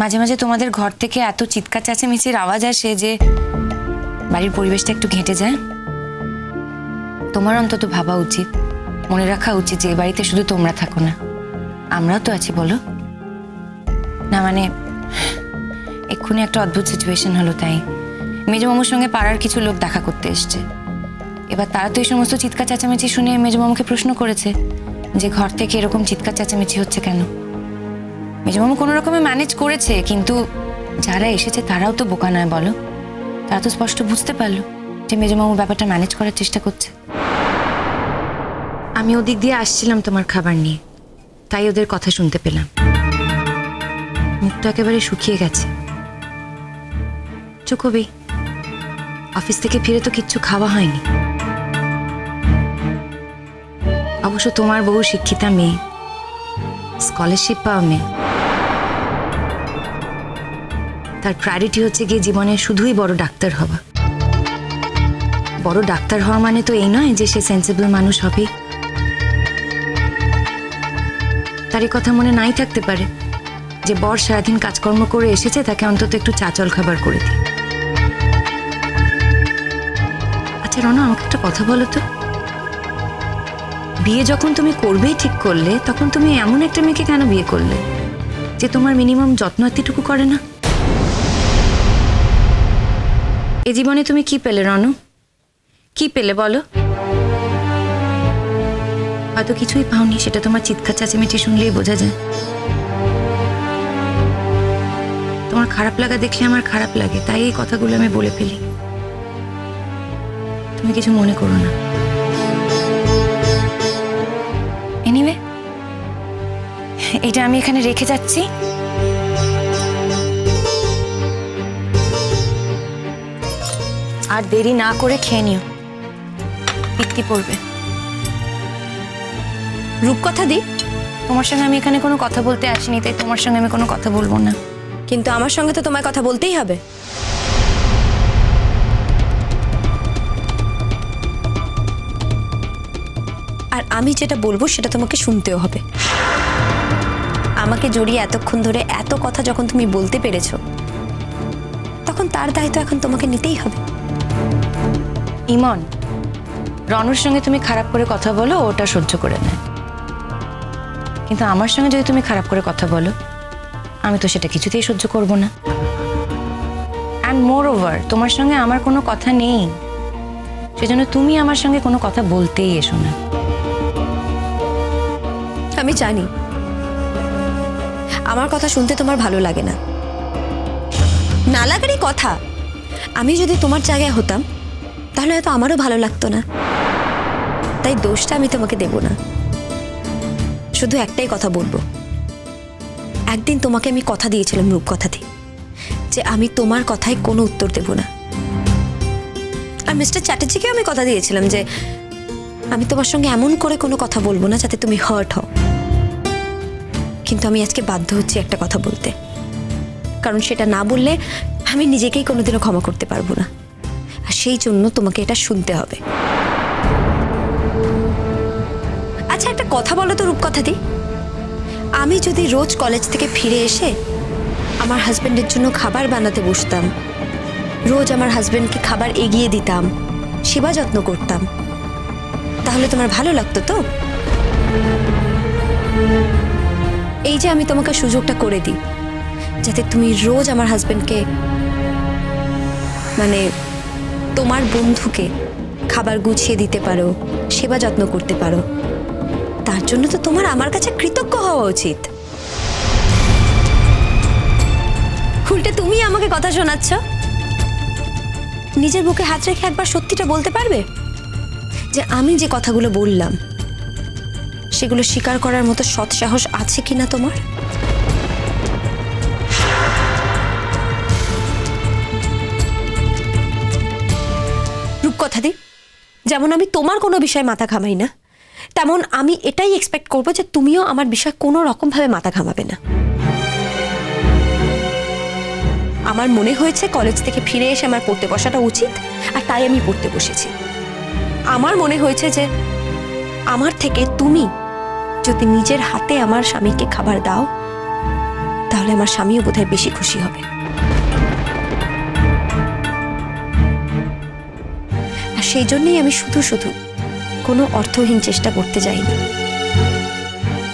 মাঝে মাঝে তোমাদের ঘর থেকে এত চিৎকার চেঁচামেচির আওয়াজ আসে যে বাড়ির পরিবেশটা একটু ঘেঁটে যায়। তোমার অন্তত ভাবা উচিত। মনে রাখা উচিত যে এ বাড়িতে শুধু তোমরা থাকো না, আমরাও তো আছি, বলো। না মানে এক্ষুনি একটা অদ্ভুত সিচুয়েশন হলো তাই। মেজমামুর সঙ্গে পাড়ার কিছু লোক দেখা করতে এসছে। এবার তারা তো এই সমস্ত চিৎকার চেঁচামেচি শুনে মেজমামুকে প্রশ্ন করেছে যে ঘর থেকে এরকম চিৎকার চেঁচামেচি হচ্ছে কেন? মেজমামু কোনো রকমে ম্যানেজ করেছে, কিন্তু যারা এসেছে তারাও তো বোকা নয়, বলো। তারা তো স্পষ্ট বুঝতে পারল যে মেজমামু ব্যাপারটা ম্যানেজ করার চেষ্টা করছে। আমি ওদিক দিয়ে আসছিলাম তোমার খাবার নিয়ে, তাই ওদের কথা শুনতে পেলাম। মুখটা একেবারে শুকিয়ে গেছে। চুকবি অফিস থেকে ফিরে তো কিচ্ছু খাওয়া হয়নি। অবশ্য তোমার বহু শিক্ষিতা মেয়ে, স্কলারশিপ পাওয়া মেয়ে। তার প্রায়োরিটি হচ্ছে গিয়ে জীবনে শুধুই বড় ডাক্তার হওয়া। বড় ডাক্তার হওয়া মানে তো এই নয় যে সে সেন্সিবল মানুষ হবে। তার এই কথা মনে নাই থাকতে পারে। যে বর সারাদিন কাজকর্ম করে এসেছে, তাকে অন্তত একটু চাচল খাবার করে দিই। আচ্ছা রনা, আমাকে একটা কথা বলো তো। বিয়ে যখন তুমি করবেই ঠিক করলে, তখন তুমি এমন একটা মেয়েকে কেন বিয়ে করলে? যে তোমার মিনিমাম যত্ন এতটুকু করে না? এ জীবনে তুমি কি পেলে, রনু? কি পেলে, বলো? হয়তো কিছুই পাওনি, সেটা তোমার চিৎকার চাচিমেচি শুনলেই বোঝা যায়। তোমার খারাপ লাগা দেখলে আমার খারাপ লাগে, তাই এই কথাগুলো আমি বলে ফেলি। তুমি কিছু মনে করো না। এটা আমি এখানে রেখে যাচ্ছি। আর দেরি না করে খেয়ে নিও। পিত্তি পড়বে। রূপকথা দি, তোমার সঙ্গে আমি এখানে কোনো কথা বলতে আসিনি, তাই তোমার সঙ্গে আমি কোনো কথা বলব না। কিন্তু আমার সঙ্গে তো তোমায় কথা বলতেই হবে। আর আমি যেটা বলব সেটা তোমাকে শুনতেও হবে। আমাকে জড়িয়ে এতক্ষণ ধরে এত কথা যখন তুমি বলতে পেরেছ, তখন তার দায়িত্ব এখন তোমাকে নিতেই হবে। ইমন, রনুর সঙ্গে তুমি খারাপ করে কথা বলো, ওটা সহ্য করে নেয় কিন্তু আমার সঙ্গে যদি তুমি খারাপ করে কথা বলো, আমি তো সেটা কিছুতেই সহ্য করব না। অ্যান্ড মোর ওভার তোমার সঙ্গে আমার কোনো কথা নেই। সেজন্য তুমি আমার সঙ্গে কোনো কথা বলতেই এসো না। আমি জানি। আমার কথা শুনতে তোমার ভালো লাগে না। না লাগারই কথা। আমি যদি তোমার জায়গায় হতাম তাহলে হয়তো আমারও ভালো লাগতো না। তাই দোষটা আমি তোমাকে দেব না। শুধু একটাই কথা বলব। একদিন তোমাকে আমি কথা দিয়েছিলাম রূপকথাতে, যে আমি তোমার কথায় কোনো উত্তর দেব না। আর মিস্টার চ্যাটার্জিকে আমি কথা দিয়েছিলাম যে, আমি তোমার সঙ্গে এমন করে কোনো কথা বলব না যাতে তুমি হার্ট হও। কিন্তু আমি আজকে বাধ্য হচ্ছি একটা কথা বলতে। কারণ সেটা না বললে আমি নিজেকেই কোনোদিনও ক্ষমা করতে পারব না। আর সেই জন্য তোমাকে এটা শুনতে হবে। আচ্ছা একটা কথা বলো তো রূপকথা দি আমি যদি রোজ কলেজ থেকে ফিরে এসে আমার হাজবেন্ডের জন্য খাবার বানাতে বসতাম, রোজ আমার হাজব্যান্ডকে খাবার এগিয়ে দিতাম, সেবা যত্ন করতাম, তাহলে তোমার ভালো লাগতো তো? এই যে আমি তোমাকে সুযোগটা করে দিই, যাতে তুমি রোজ আমার হাজবেন্ডকে মানে তোমার বন্ধুকে খাবার গুছিয়ে দিতে পারো, সেবা যত্ন করতে পারো। তার জন্য তো তোমার আমার কাছে কৃতজ্ঞ হওয়া উচিত। উল্টে তুমি আমাকে কথা শোনাচ্ছ? নিজের বুকে হাত রেখে একবার সত্যিটা বলতে পারবে? যে আমি যে কথাগুলো বললাম, সেগুলো স্বীকার করার মতো সৎ সাহস আছে কিনা তোমার? যেমন আমি তোমার কোনো বিষয়ে মাথা ঘামাই না, তেমন আমি এটাই এক্সপেক্ট করব যে তুমিও আমার বিষয়ে কোনো রকমভাবে মাথা ঘামাবে না। আমার মনে হয়েছে কলেজ থেকে ফিরে এসে আমার পড়তে বসাটা উচিত, আর তাই আমি পড়তে বসেছি। আমার মনে হয়েছে যে আমার থেকে তুমি যদি নিজের হাতে আমার স্বামীকে খাবার দাও, তাহলে আমার স্বামীও বোধহয় বেশি খুশি হবে। সেই জন্যই আমি শুধু শুধু কোনো অর্থহীন চেষ্টা করতে যাইনি।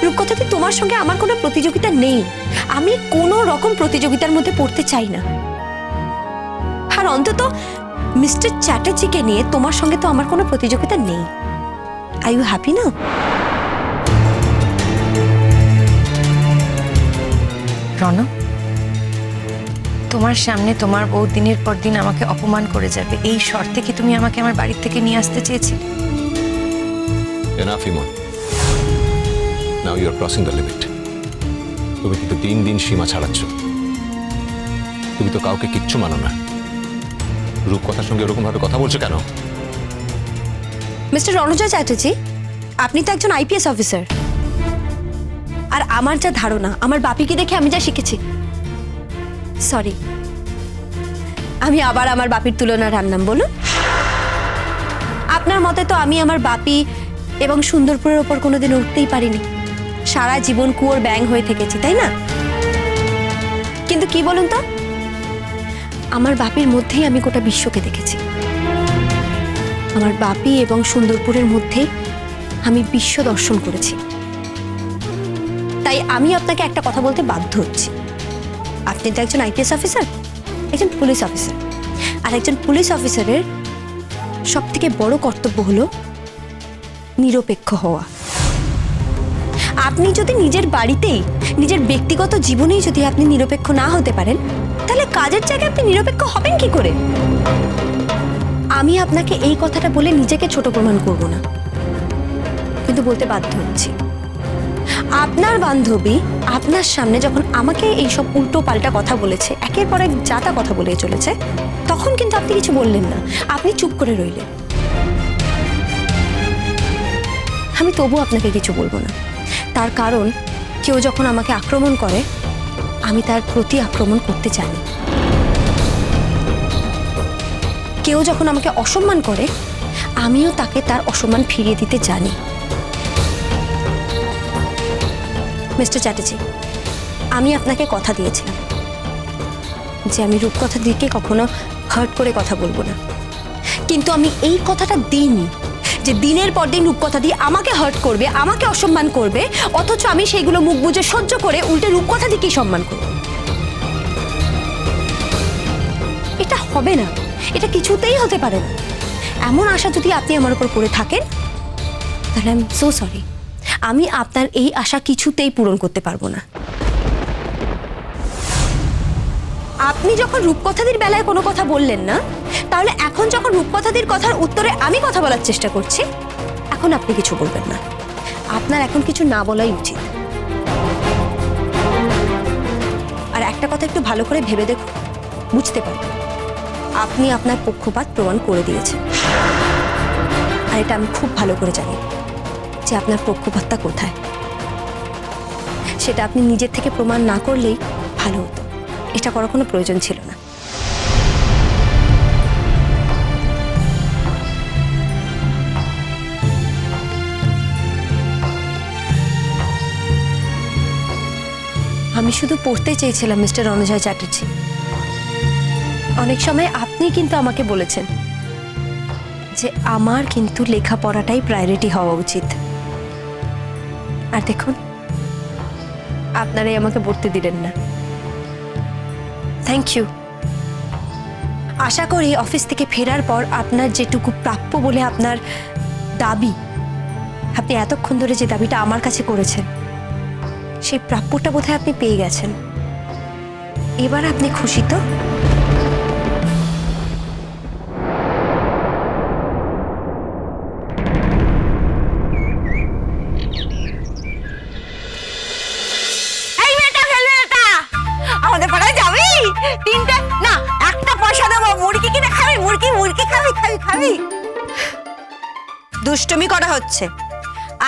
রূপকথাতে তোমার সঙ্গে আমার কোনো প্রতিযোগিতা নেই। আমি কোনো রকম প্রতিযোগিতার মধ্যে পড়তে চাই না। আর অন্তত মিস্টার চ্যাটার্জিকে নিয়ে তোমার সঙ্গে তো আমার কোনো প্রতিযোগিতা নেই। আই ইউ হ্যাপি না রণ তোমার সামনে তোমার বউ দিনের পর দিন আমাকে অপমান করে যাবে। এই শর্তে কি তুমি আমাকে আমার বাড়ির থেকে নিয়ে আসতে চেয়েছিলে? Enough, Iman. Now you are crossing the limit. তুমি কিন্তু দিন দিন সীমা ছাড়াচ্ছ। তুমি তো কাউকে কিচ্ছু মানো না। রূপকথার সঙ্গে ওরকম ভাবে কথা বলছো কেন? মিস্টার রণজয় চ্যাটার্জি আপনি তো একজন আইপিএস অফিসার। আর আমার যা ধারণা আমার বাপিকে দেখে আমি যা শিখেছি সরি আমি আবার আমার বাপির তুলনা রান্নাম বলুন। আপনার মতে তো আমি আমার বাপি এবং সুন্দরপুরের ওপর কোনোদিন উঠতেই পারিনি। সারা জীবন কুয়োর ব্যাং হয়ে থেকেছি, তাই না? কিন্তু কি বলুন তো? আমার বাপির মধ্যেই আমি গোটা বিশ্বকে দেখেছি। আমার বাপি এবং সুন্দরপুরের মধ্যে আমি বিশ্ব দর্শন করেছি। তাই আমি আপনাকে একটা কথা বলতে বাধ্য হচ্ছি। আপনি তো একজন আইপিএস অফিসার, একজন পুলিশ অফিসার। আর একজন পুলিশ অফিসারের সব থেকে বড় কর্তব্য হলো নিরপেক্ষ হওয়া। আপনি যদি নিজের বাড়িতেই নিজের ব্যক্তিগত জীবনেই যদি আপনি নিরপেক্ষ না হতে পারেন, তাহলে কাজের জায়গায় আপনি নিরপেক্ষ হবেন কি করে? আমি আপনাকে এই কথাটা বলে নিজেকে ছোট প্রমাণ করব না। কিন্তু বলতে বাধ্য হচ্ছি। আপনার বান্ধবী আপনার সামনে যখন আমাকে এই সব উল্টো পাল্টা কথা বলেছে, একের পর এক যাতা কথা বলে চলেছে, তখন কিন্তু আপনি কিছু বললেন না। আপনি চুপ করে রইলেন। আমি তবু আপনাকে কিছু বলব না। তার কারণ, কেউ যখন আমাকে আক্রমণ করে, আমি তার প্রতি আক্রমণ করতে জানি কেউ যখন আমাকে অসম্মান করে, আমিও তাকে তার অসম্মান ফিরিয়ে দিতে জানি। মিস্টার চ্যাটার্জি, আমি আপনাকে কথা দিয়েছিলাম যে আমি রূপকথা দিকে কখনো হার্ট করে কথা বলব না। কিন্তু আমি এই কথাটা দিইনি যে দিনের পর দিন রূপকথা দিয়ে আমাকে হার্ট করবে, আমাকে অসম্মান করবে, অথচ আমি সেইগুলো মুখ বুঝে সহ্য করে উল্টে রূপকথা দিকেই সম্মান করব এটা হবে না, এটা কিছুতেই হতে পারে না। এমন আশা যদি আপনি আমার উপর করে থাকেন, তাহলে আই এম সো সরি আমি আপনার এই আশা কিছুতেই পূরণ করতে পারব না। আপনি যখন রূপকথাদির বেলায় কোনো কথা বললেন না, তাহলে এখন যখন রূপকথাদির কথার উত্তরে আমি কথা বলার চেষ্টা করছি, এখন আপনি কিছু বলবেন না। আপনার এখন কিছু না বলাই উচিত। আর একটা কথা একটু ভালো করে ভেবে দেখুন, বুঝতে পারবেন। আপনি আপনার পক্ষপাত প্রমাণ করে দিয়েছেন। আর এটা আমি খুব ভালো করে জানি। যে আপনার পক্ষপাতটা কোথায়? সেটা আপনি নিজের থেকে প্রমাণ না করলেই ভালো হতো। এটা করার কোনো প্রয়োজন ছিল না। আমি শুধু পড়তে চেয়েছিলাম, মিস্টার অনুজয় চ্যাটার্জি। অনেক সময় আপনি কিন্তু আমাকে বলেছেন যে আমার কিন্তু লেখাপড়াটাই প্রায়োরিটি হওয়া উচিত। আর দেখুন, আপনারাই আমাকে পড়তে দিলেন না। থ্যাংক ইউ আশা করি অফিস থেকে ফেরার পর আপনার যেটুকু প্রাপ্য বলে আপনার দাবি, আপনি এতক্ষণ ধরে যে দাবিটা আমার কাছে করেছেন, সেই প্রাপ্যটা বোধহয় আপনি পেয়ে গেছেন। এবার আপনি খুশি তো? খাবি খাবি দুষ্টুমি করা হচ্ছে।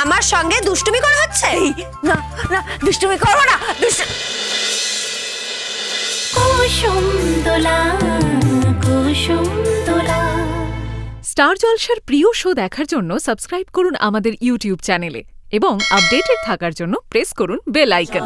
আমার সঙ্গে দুষ্টুমি করা হচ্ছে? না না দুষ্টুমি করব না দুষ্টু কুসুম দোলা কুসুম দোলা স্টার জলসার প্রিয় শো দেখার জন্য সাবস্ক্রাইব করুন আমাদের ইউটিউব চ্যানেলে এবং আপডেটেড থাকার জন্য প্রেস করুন বেল আইকন।